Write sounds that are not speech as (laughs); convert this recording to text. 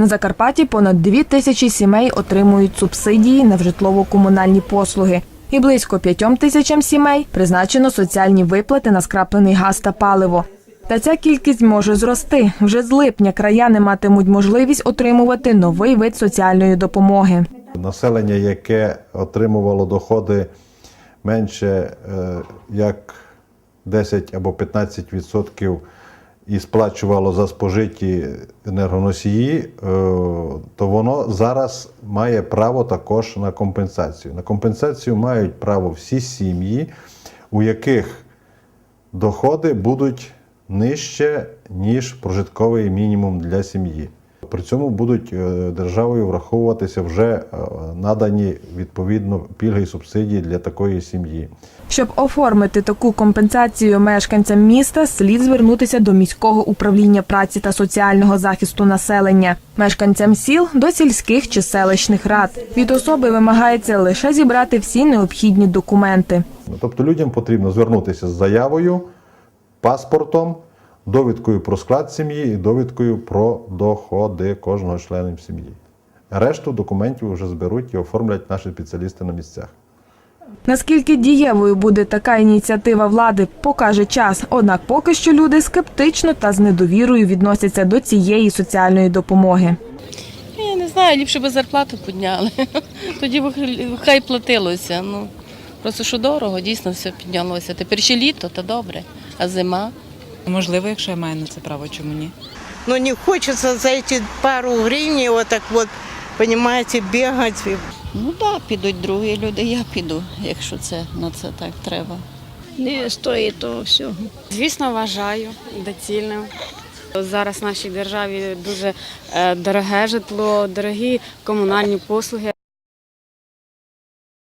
На Закарпатті понад дві тисячі сімей отримують субсидії на житлово-комунальні послуги. І близько п'ятьом тисячам сімей призначено соціальні виплати на скраплений газ та паливо. Та ця кількість може зрости. Вже з липня краяни матимуть можливість отримувати новий вид соціальної допомоги. Населення, яке отримувало доходи менше е, як 10 або 15 відсотків і сплачувало за спожиті енергоносії, е, то воно зараз має право також на компенсацію. На компенсацію мають право всі сім'ї, у яких доходи будуть нижче, ніж прожитковий мінімум для сім'ї. При цьому будуть е, державою враховуватися вже е, надані відповідно пільги і субсидії для такої сім'ї. Щоб оформити таку компенсацію мешканцям міста, слід звернутися до міського управління праці та соціального захисту населення, мешканцям сіл до сільських чи селищних рад. Від особи вимагається лише зібрати всі необхідні документи. Тобто людям потрібно звернутися з заявою, паспортом, довідкою про склад сім'ї і довідкою про доходи кожного члена сім'ї. Решту документів вже зберуть і оформлять наші спеціалісти на місцях. Наскільки дієвою буде така ініціатива влади, покаже час. Однак поки що люди скептично та з недовірою відносяться до цієї соціальної допомоги. Я не знаю, ліпше би зарплату підняли. (laughs) Тоді б хай платилося. Ну просто що дорого, дійсно все піднялося. Тепер ще літо, то добре, а зима. Можливо, якщо я маю на це право, чому ні? Но не хочется за эти пару гривен вот так вот, понимаете, бегать. Ну так, да, підуть другі люди, я піду, якщо це на це так треба. Не стоїть того всього. Звісно, вважаю доцільним. Зараз в нашій державі дуже е, дороге житло, дорогі комунальні послуги.